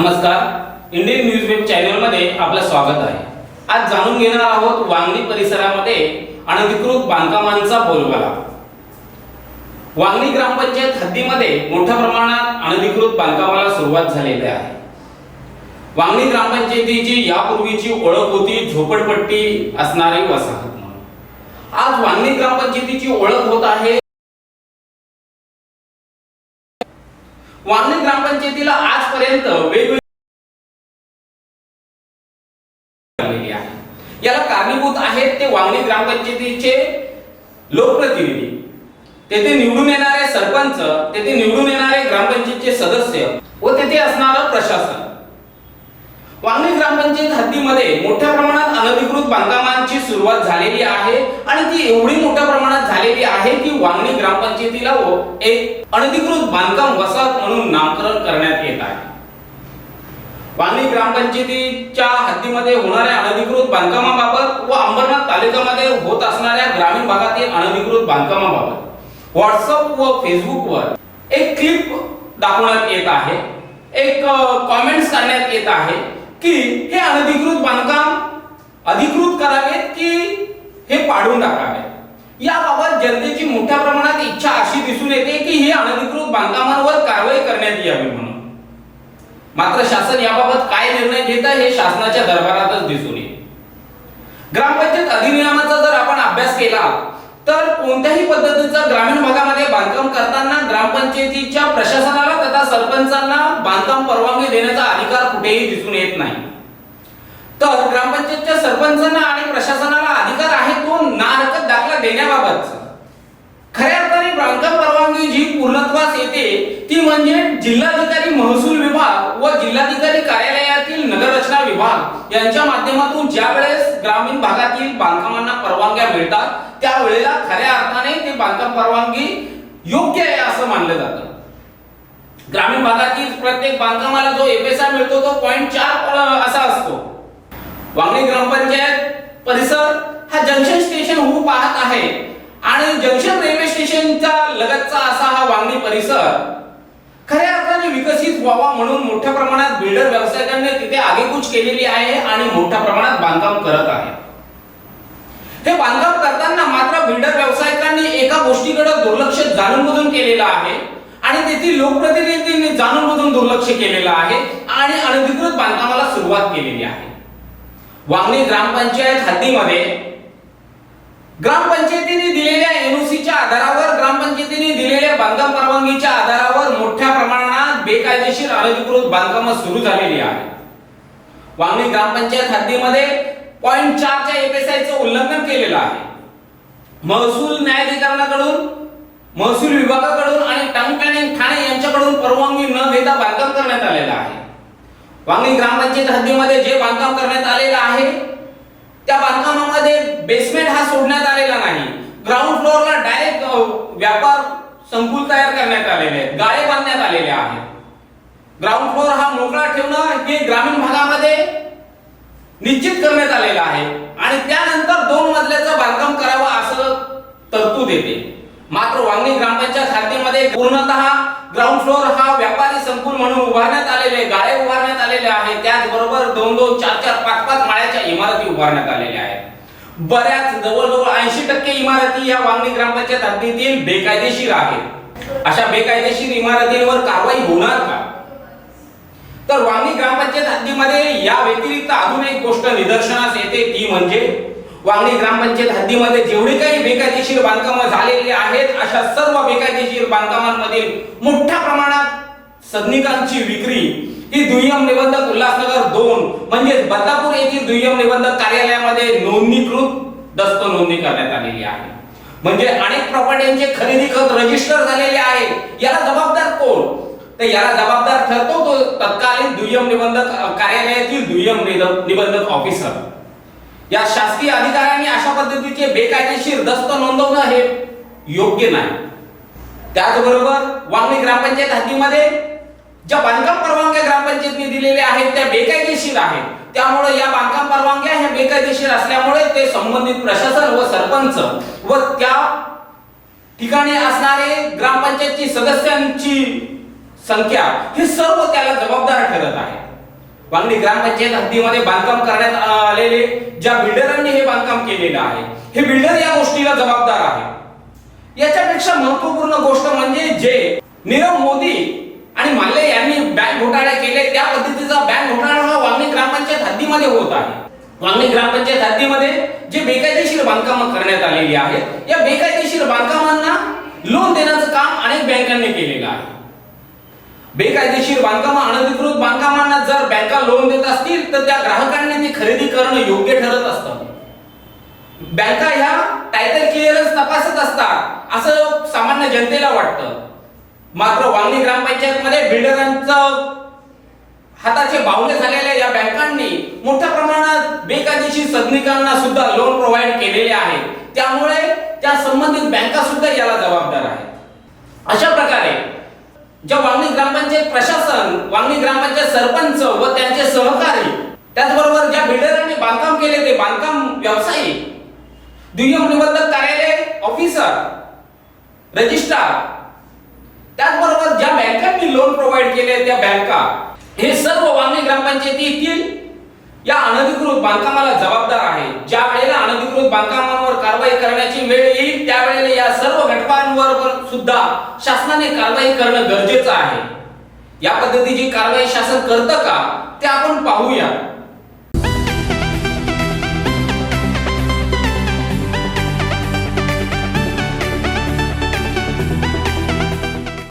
नमस्कार. Indian news web चॅनलमध्ये आपलं स्वागत आहे. आज जाणून घेणार आहोत वांगणी परिसरामध्ये अनधिकृत बांधकामांचा बोलबाला. वांगणी ग्रामपंचायत हद्दीमध्ये मोठ्या प्रमाणात अनधिकृत बांधकामाला सुरुवात झालेली आहे. वांगणी ग्रामपंचायतीची यापूर्वीची ओळख होती झोपडपट्टी असणारी वसाहत म्हणून. आज वांगणी ग्रामपंचायतीची ओळख होत आहे. वांगणी ग्रामपंचायतीला आजपर्यंत वेगवेगळी आहे. याला कारणीभूत आहेत ते वांगणी ग्रामपंचायतीचे लोकप्रतिनिधी. तेथे निवडून येणारे सरपंच तेथे निवडून येणारे ग्रामपंचायतीचे सदस्य व तेथे असणारं प्रशासन. वांगणी ग्रामपंचायत हद्दीमध्ये मोठ्या प्रमाणात अनधिकृत बांधकामांची सुरुवात झालेली आहे आणि ती एवढी मोठ्या प्रमाणात झालेली आहे की वांगणी ग्रामपंचायतीला एक अनधिकृत बांधकाम वसाहत म्हणून नामकरण करण्यात येत आहे. वांगणी ग्रामपंचायतीच्या हद्दीमध्ये होणाऱ्या अनधिकृत बांधकामाबाबत व अंबरनाथ तालुक्यामध्ये होत असणाऱ्या ग्रामीण भागातील अनधिकृत बांधकामाबाबत व्हॉट्सअप व फेसबुकवर एक क्लिप दाखवण्यात येत आहे. एक कॉमेंट्स करण्यात येत आहे. की हे अनधिकृत बांधकाम अधिकृत करावेत की हे पाडून टाकावे? याबाबत जनतेची मोठ्या प्रमाणात इच्छा अशी दिसून येते की हे अनधिकृत बांधकामांवर कारवाई करण्यात यावी म्हणून. मात्र शासन याबाबत काय निर्णय घेत हे शासनाच्या दरबारातच दिसून येईल. ग्रामपंचायत अधिनियमाचा जर आपण अभ्यास केला तर कोणत्याही पद्धतीचा ग्रामीण भागामध्ये बांधकाम करताना ग्रामपंचायतीच्या प्रशासनाला तथा सरपंचांना बांधकाम परवानगी देण्याचा अधिकार कुठेही दिसून येत नाही. तर ग्रामपंचायतच्या सरपंचांना आणि प्रशासनाला अधिकार आहे तो नाहरकत दाखला देण्याबाबत. खऱ्या अर्थाने बांधकाम परवानगी जी पूर्णत्वास येते ती म्हणजे जिल्हाधिकारी महसूल विभाग व जिल्हाधिकारी रचना विभाग. यांच्या माध्यमातून ज्या वेळेस ग्रामीण भागातील बांधकामांना परवानग्या मिळतात त्यावेळेला खऱ्या अर्थाने ते बांधकाम परवानगी योग्य आहे असं मानलं जातं. ग्रामीण भागातील प्रत्येक बांधकामाला जो एफएसआय मिळतो तो पॉईंट चार असा असतो. वांगणी ग्रामपंचायत परिसर हा जंक्शन स्टेशन होऊ पाहत आहे. आणि जंक्शन रेल्वे स्टेशनचा लगतचा असा हा वांगणी परिसर खऱ्या अर्थाने विकसित व्हावा म्हणून मोठ्या प्रमाणात बिल्डर व्यावसायिकांनी तिथे आगेकूच केलेली आहे आणि मोठ्या प्रमाणात बांधकाम करत आहे. हे बांधकाम करताना मात्र बिल्डर व्यावसायिकांनी एका गोष्टीकडे दुर्लक्ष जाणूनबुजून केलेलं आहे आणि तेथील लोकप्रतिनिधींनी जाणूनबुजून दुर्लक्ष केलेलं आहे आणि अनधिकृत बांधकामाला सुरुवात केलेली आहे. वांगणी ग्रामपंचायत हद्दीमध्ये ग्रामपंचायत दिलेल्या एनओसीच्या आधारावर ग्रामपंचायतीने दिलेल्या बांधकाम परवानगीच्या आधारावर मोठ्या प्रमाणात बेकायदेशीर अनधिकृत बांधकाम सुरू झालेली आहे. वांगणी ग्रामपंचायत हद्दीमध्ये पॉईंट चारच्या एफएसआयचं उल्लंघन केलेलं आहे. महसूल न्यायाधिकरणाकडून महसूल विभागाकडून आणि टाउन प्लॅनिंग ठाणे यांच्याकडून परवानगी न घेता बांधकाम करण्यात आलेलं आहे. वांगणी ग्रामपंचायत हद्दीमध्ये जे बांधकाम करण्यात आलेलं आहे त्या बांधकामामध्ये बेसमेंट हा सोडण्यात आलेला नाही. ग्राउंड फ्लोअरला डायरेक्ट व्यापार संकुल तयार करण्यात आलेले आहेत गाळे बांधण्यात आलेले आहेत. ग्राउंड फ्लोअर हा मोकळा ठेवणं हे ग्रामीण भागामध्ये निश्चित करण्यात आलेलं आहे. आणि त्यानंतर दोन मजल्याचं बांधकाम करावं असं तरतूद येते. मात्र वांगणी ग्रामपंचायत खात्यामध्ये पूर्णतः ग्राउंड फ्लोअर हा व्यापारी संकुल म्हणून उभारण्यात आलेले गाळे उभारण्यात आलेले आहे त्याचबरोबर दोन दोन चार चार पाच पाच माळ्याच्या इमारती उभारण्यात आलेल्या आहेत. बऱ्याच जवळजवळ ऐंशी टक्के इमारती या वांगणी ग्रामपंचायत हद्दीतील बेकायदेशीर आहेत. अशा बेकायदेशीर इमारतींवर कारवाई होणार का? तर वांगणी ग्रामपंचायत हद्दीमध्ये या व्यतिरिक्त अजून एक गोष्ट निदर्शनास येते ती म्हणजे वांगणी ग्रामपंचायत हद्दीमध्ये जेवढी काही बेकायदेशीर बांधकामं झालेली आहेत अशा सर्व बेकायदेशीर बांधकामांमधील मोठ्या प्रमाणात सदनिकांची विक्री. ही दुय्यम निबंधक उल्हासनगर दोन म्हणजे बदलापूर येथील दुय्यम निबंधक कार्यालयामध्ये नोंदणीकृत दस्त नोंदणी करण्यात आलेली आहे. म्हणजे अनेक प्रॉपर्टीचे खरेदी खत रजिस्टर झालेले आहे. याला जबाबदार कोण? तर याला जबाबदार ठरतो तो तत्कालीन दुय्यम निबंधक कार्यालयातील दुय्यम निबंधक ऑफिसर या शासकीय अधिकाऱ्यांनी अशा पद्धतीचे बेकायदेशीर दस्त नोंदवणं हे योग्य नाही. त्याचबरोबर वांगणी ग्रामपंचायत हद्दीमध्ये ज्या बांधकाम परवानग्या ग्रामपंचायतने दिलेल्या आहेत त्या बेकायदेशीर आहेत. त्यामुळे या बांधकाम परवानग्या ह्या बेकायदेशीर असल्यामुळे ते संबंधित प्रशासन व सरपंच व त्या ठिकाणी असणारे ग्रामपंचायतची सदस्यांची संख्या हे सर्व त्याला जबाबदार ठरत आहे. वांगणी ग्रामपंचायत हद्दीमध्ये बांधकाम करण्यात आलेले ज्या बिल्डरांनी हे बांधकाम केलेलं आहे हे बिल्डर या गोष्टीला जबाबदार आहे. याच्यापेक्षा महत्त्वपूर्ण गोष्ट म्हणजे जे नीरव मोदी आणि माल्ले यांनी बँक घोटाळे केले त्या पद्धतीचा बँक घोटाळा हा वांगणी ग्रामपंचायत हद्दीमध्ये होत आहे. वांगणी ग्रामपंचायत हद्दीमध्ये जे बेकायदेशीर बांधकाम करण्यात आलेली आहेत या बेकायदेशीर बांधकामांना लोन देण्याचं काम अनेक बँकांनी केलेलं आहे. बेकायदेशीर बांधकाम अनधिकृत बांधकामांना जर बँका लोन देत असतील तर त्या ग्राहकांनी ती खरेदी करणं योग्य ठरत असतं. बँका ह्या टायटल क्लिअरन्स तपासत असतात असं सामान्य जनतेला वाटतं. मात्र वांगणी ग्रामपंचायतमध्ये बिल्डरांचं हाताचे बावले झालेल्या या बँकांनी मोठ्या प्रमाणात बेकायदेशीर सदनिकांना सुद्धा लोन प्रोव्हाइड केलेले आहे. त्यामुळे त्या संबंधित बँका सुद्धा याला जबाबदार आहेत. अशा प्रकारे ज्या वांगणी ग्रामपंचायत प्रशासन वांगणी ग्रामपंचायत सरपंच व त्यांचे सहकारी त्याचबरोबर ज्या बिल्डरांनी बांधकाम केले ते बांधकाम व्यावसायिक दुय्यम निबंधक कार्यालय ऑफिसर रजिस्ट्रार त्याचबरोबर ज्या बँकांनी लोन प्रोव्हाइड केले त्या बँका हे सर्व वांगणी ग्रामपंचायतीतील या अनधिकृत बांधकामाला जबाबदार आहे. ज्या वेळेला अनधिकृत बांधकामांवर कारवाई करण्याची वेळ येईल त्यावेळेला या सर्व घटकांवर पण सुद्धा शासनाने कारवाई करणं गरजेचं आहे. या पद्धतीची कारवाई शासन करतं का ते आपण पाहूया.